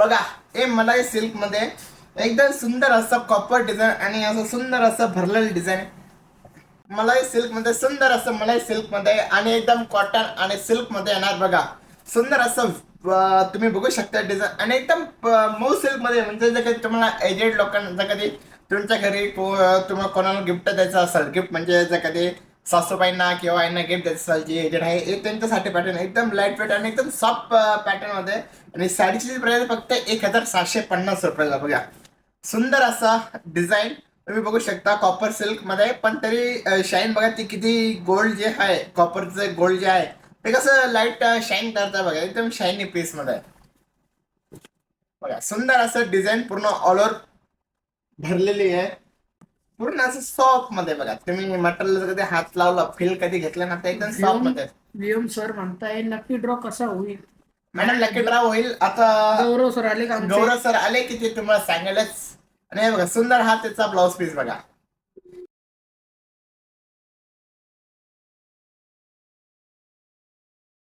बघा हे मलाई सिल्कमध्ये एकदम सुंदर असं कॉपर डिझाईन आणि असं सुंदर असं भरलेलं डिझाईन मलाई सिल्कमध्ये सुंदर असं मलाई सिल्कमध्ये आणि एकदम कॉटन आणि सिल्कमध्ये येणार बघा. सुंदर असं तुम्ही बघू शकता डिझाईन आणि एकदम मऊ सिल्कमध्ये म्हणजे जर कधी तुम्हाला एजेड लोकांना जर कधी तुमच्या घरी तुम्हाला कोणाला गिफ्ट द्यायचं असेल गिफ्ट म्हणजे जर कधी सासूबाईंना किंवा यांना गिफ्ट द्यायचं असेल जी एजेड आहे हे त्यांच्यासाठी पॅटर्न एकदम लाइट वेट आणि एकदम सॉफ्ट पॅटर्नमध्ये. आणि साडीची प्राईस फक्त एक हजार सातशे पन्नास रुपयाला बघा. सुंदर असा डिझाईन तुम्ही बघू शकता कॉपर सिल्कमध्ये. पण तरी शाईन बघा ती किती गोल्ड जे आहे कॉपरचं गोल्ड जे आहे ते कसं लाइट शाईन करतं बघा. एकदम शायनी पीसमध्ये. बघा सुंदर असं डिझाईन पूर्ण ऑल ओव्हर भरलेली आहे. पूर्ण असं सॉफ्टमध्ये बघा. तुम्ही मटेरियल कधी हात लावला फील कधी घेतलं ना ते एकदम सॉफ्टमध्ये. व्हीएम सर म्हणताय नक्की ड्रॉ कसा होईल? मॅडम लकी ड्रा होईल. आता गौरव सर आले का? गौरव सर आले की ते तुम्हाला सांगायलाच. आणि हे बघा सुंदर हा त्याचा ब्लाऊज पीस बघा.